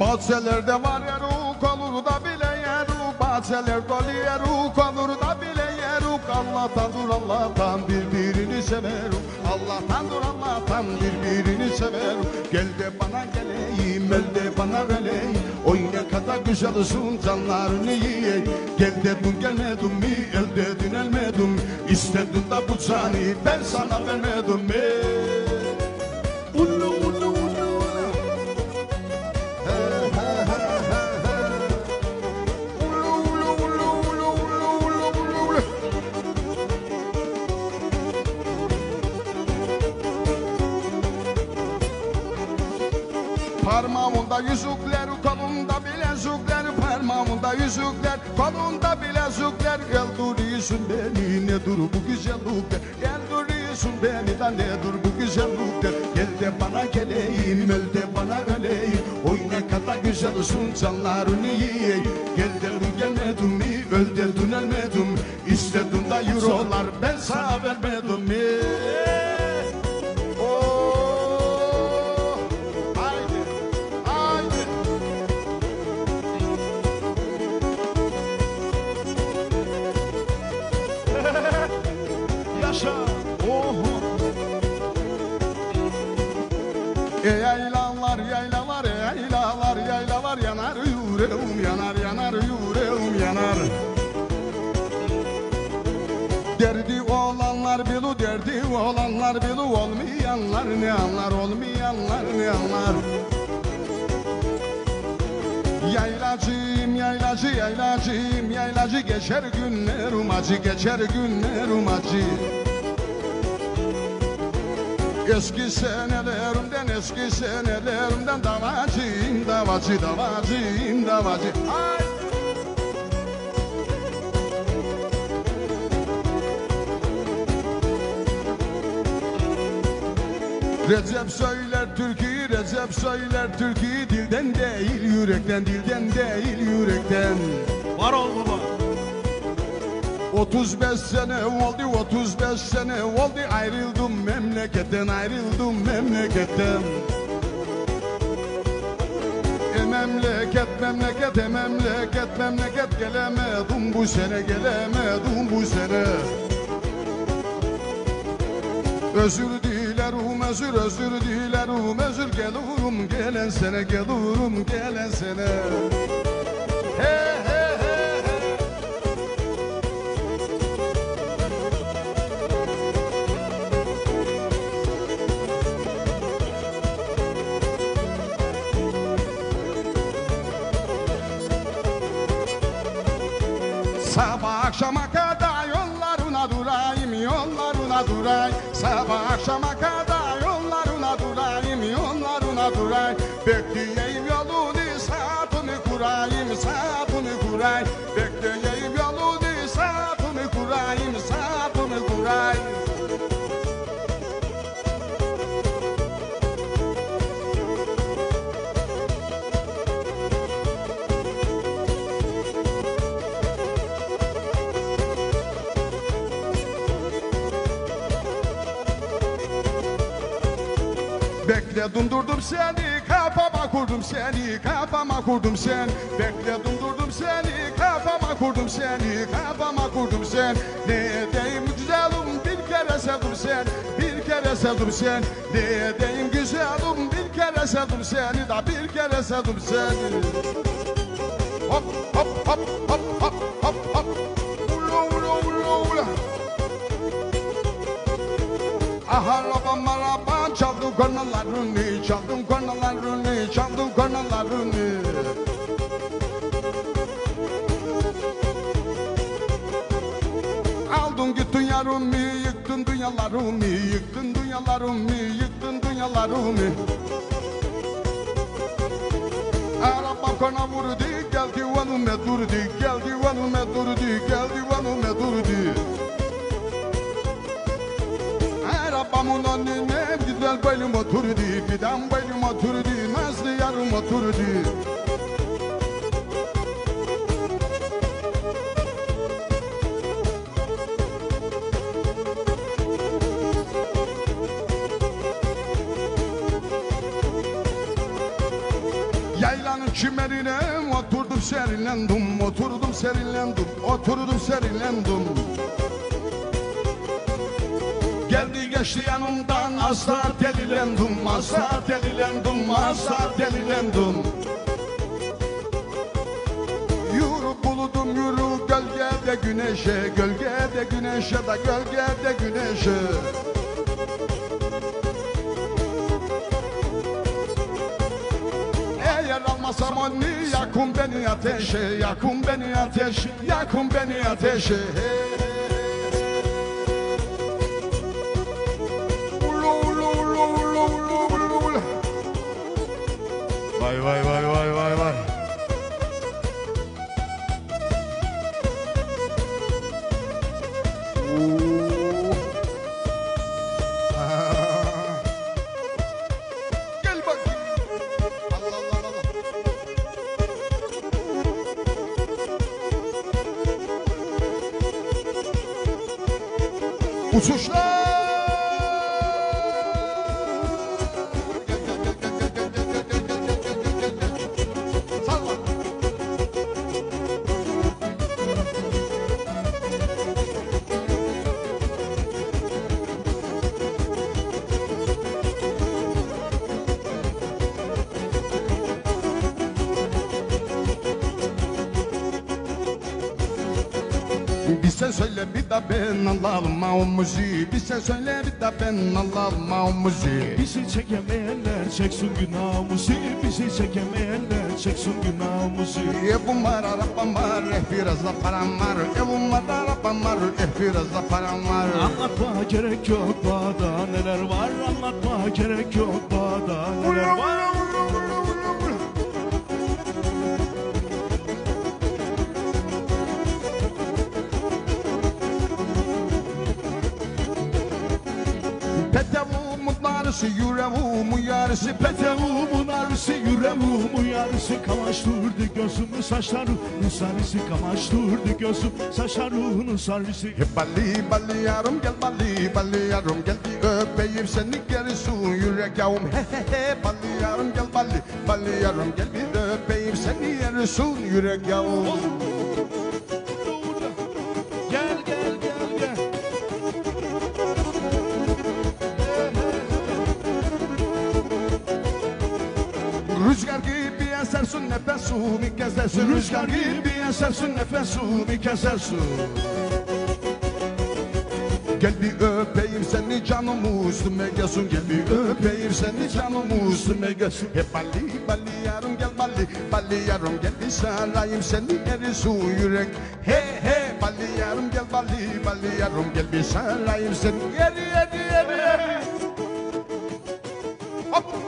Bahçelerde var yeruk olur da bile yeruk Bahçeler dolu yeruk olur da bile yeruk Allah'tan dur Allah'tan birbirini severim Allah'tan dur Allah'tan birbirini severim Gel de bana geleyim el de bana vereyim. Oy ne kadar güzelsin canlarını yiyeyim. Gel de dün gelmedim mi el de dün elmedim. İstedin de bu cani ben sana vermedim mi Parmağımda yüzükler, kolumda bilezikler Parmağımda yüzükler, kolumda bilezikler Gel duruyorsun beni, ne dur bu güzellikler Gel duruyorsun beni de ne dur bu güzellikler Gel de bana geleyim, el de bana öleyim. Oy ne kadar güzelsin, canlarını yiyeyim. Gel de dün gelmedin mi, öl de dün ölmedim İstedin de eurolar, ben sana vermedim mi Yaşa. Oh. E yaylalar yaylalar yaylalar yaylalar yanar yüreğim yanar yanar yüreğim yanar Derdi olanlar bilu derdi olanlar bilu olmayanlar ne anlar olmayanlar ne anlar Yaylacıyım yaylacı yaylacıyım yaylacı geçer günlerim acı geçer günlerim acı Eski senelerimden eski senelerimden davacıyım davacı davacıyım davacı Ay! Recep söyler türküyü, Recep söyler türküyü Dilden değil yürekten, dilden değil yürekten Var ol baba. 35 sene oldu, 35 sene oldu. Ayrıldım memleketten, ayrıldım memleketten. E memleket, memleket, e memleket, memleket. Gelemedim bu sene, gelemedim bu sene. Özür dilerim özür özür dilerim özür. Gelirim gelen sene gelirim gelen sene Bekle durdurdum seni kafama kurdum seni kafama kurdum sen. Bekle durdurdum seni kafama kurdum seni kafama kurdum sen. Ne edeyim güzelim bir kere sevdim sen bir kere sevdim sen. Ne edeyim güzelim bir kere sevdim seni da bir kere sevdim seni Hop hop hop hop hop hop hop. Ula ula ula ula Aha araba araba çaldım kornalarını çaldım kornalarını çaldım kornalarını Aldın gittin yarımı yıktın dünyalarımı yıktın dünyalarımı yıktın dünyalarımı. Araba kona vurdu geldi vanıme durdu geldi vanıme durdu geldi vanıme durdu Arabamın önüne güzel belim oturdu Giden belim oturdu Nazlı yarım oturdu Yaylanın çimerine oturdum serinlendim Oturdum serinlendim Oturdum serinlendim Geldi geçti yanımdan asla delilendim Asla delilendim asla delilendim Yürü buludum yürü gölgede güneşe Gölgede güneşe da gölgede güneşe. Eğer almasam onu yakın beni ateşe Yakın beni ateşe Yakın beni ateşe. Ulu, Uçuşlar. Bir sen söyle bir de ben alalım o müziği Bir sen söyle bir de ben alalım o müziği Bizi çekemeyenler çeksin günahımızı. Bizi çekemeyenler çeksin günahımızı. Evim var arabam var eh biraz da param var. Evim var arabam var eh biraz da param var. Anlatma gerek yok bağda neler var? Anlatma gerek yok bağda neler var Petevumun narısı yürevumun yarısı. Peteğumun arısı yüreğumun yarısı. Kamaştırdı gözümü saçlarının sarısı. Kamaştırdı gözüm saçlarının sarısı. Balli balli yarım gel balli balli yarım. Gel bir öpeyim seni gerisi yürek yavrum he he he balli yarım gel balli balli yarım. Gel bir öpeyim seni gerisi yürek yavrum esersin nefesimi kesersin Rüzgar gibi esersin nefesimi kesersin Gel bir öpeyim seni canımı üstüme gelsin. Gel bir öpeyim seni canımı üstüme gelsin. Hep balli balli yarım gel balli balli yarım. Gel bir sarayım seni erisin yürek. He he balli yarım gel balli balli yarım. Gel bir sarayım seni eri eri eri eri Hop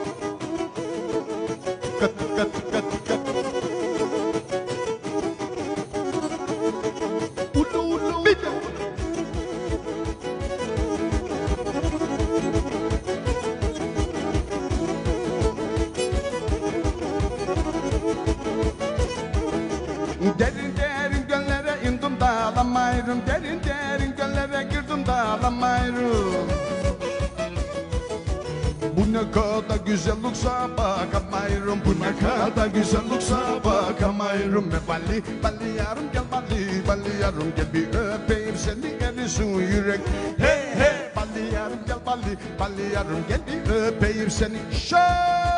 dağlamayırım Derin derin göllere girdim dağlamayırım Bu ne kadar güzellikse bakamayırım Bu ne kadar güzellikse bakamayırım. Ve balli balli yarım gel balli balli yarım Gel bir öpeyim seni erisin yürek. Hey hey balli yarım gel balli balli yarım Gel bir öpeyim seni. Şöyle